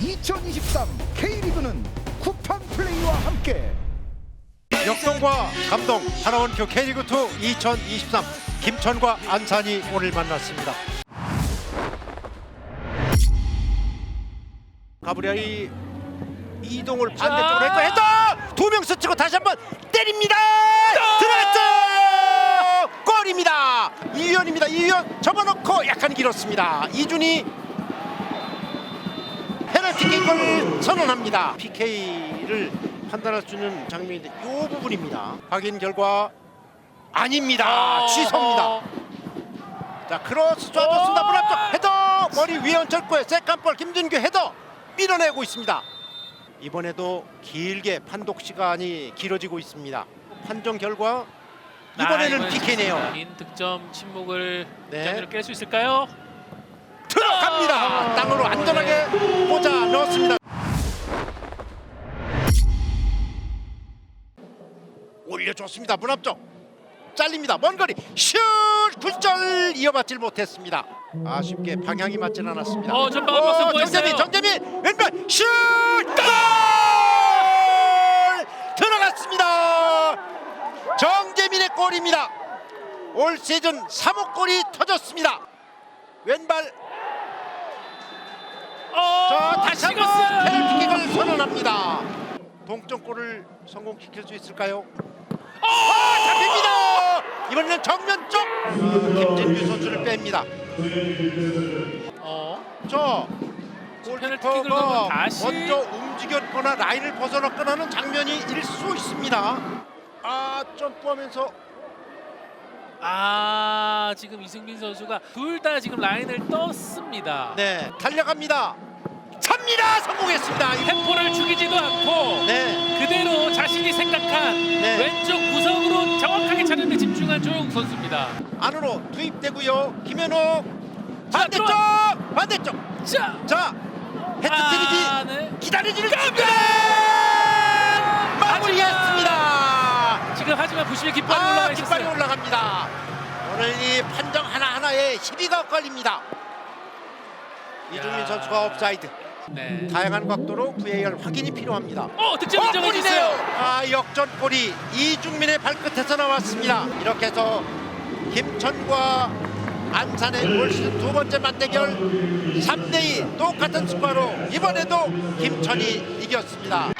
2023 K리그는 쿠팡 플레이와 함께 역동과 감동 하나원큐 K리그2 2023 김천과 안산이 오늘 만났습니다. 가브리엘이 이동을 반대쪽으로 했고 헤더 두명 스치고 다시 한번 때립니다. 들어갔어요. 골입니다. 이유연입니다. 이유연 접어놓고 약간 길었습니다. 이준이 페널티킥을 선언합니다. PK를 판단할 수 있는 장면인데 이 부분입니다. 확인 결과 아닙니다. 취소입니다. 자 크로스 쏴줬습니다. 문 앞쪽 헤더 머리 위에 얹혔고요. 세컨볼 김준규 헤더 밀어내고 있습니다. 이번에도 길게 판독 시간이 길어지고 있습니다. 판정 결과 이번에는 PK네요. 인 득점 침묵을 네. 네. 깰수 있을까요? 들어갑니다. 땅으로 안전하게 올려줬습니다. 문 앞쪽 잘립니다. 먼 거리 슛 9절 이어받질 못했습니다. 아쉽게 방향이 맞질 않았습니다. 어, 전방 한 박스 보였어요. 정재민 정재민 왼발 슛 골! 들어갔습니다. 정재민의 골입니다. 올 시즌 3호 골이 터졌습니다. 왼발 어, 자 다시 한번 찍었어요. 페널티킥을 선언합니다. 동점골을 성공시킬 수 있을까요? 아 잡힙니다. 이번에는 정면 쪽 아, 김진규 선수를 뺍니다. 어, 저 골키퍼가 다시- 먼저 움직였거나 라인을 벗어났거나는 장면이 일 수 있습니다. 아 점프하면서 아 지금 이승민 선수가 둘 다 지금 라인을 떴습니다. 네 달려갑니다. 찹니다. 성공했습니다. 템포를 죽이지도 않고 집중한 조용 선수입니다. 안으로 투입되고요. 김현욱 자, 반대쪽 들어와. 반대쪽 자, 자 헤트트릭이 아, 네. 기다리지를 않습니다. 마무리했습니다. 지금 하지만 부심의 깃발이 아 올라가 깃발이 있었어요. 올라갑니다. 오늘 이 판정 하나 하나에 시비가 걸립니다. 이종민 야. 선수가 업사이드. 네. 다양한 각도로 VAR 확인이 필요합니다. 어 득점 어, 인정해 골이네요. 주세요. 아 역전골이 이중민의 발끝에서 나왔습니다. 이렇게 해서 김천과 안산의 올 시즌 두 번째 맞대결 3대2 똑같은 스코어로 이번에도 김천이 이겼습니다.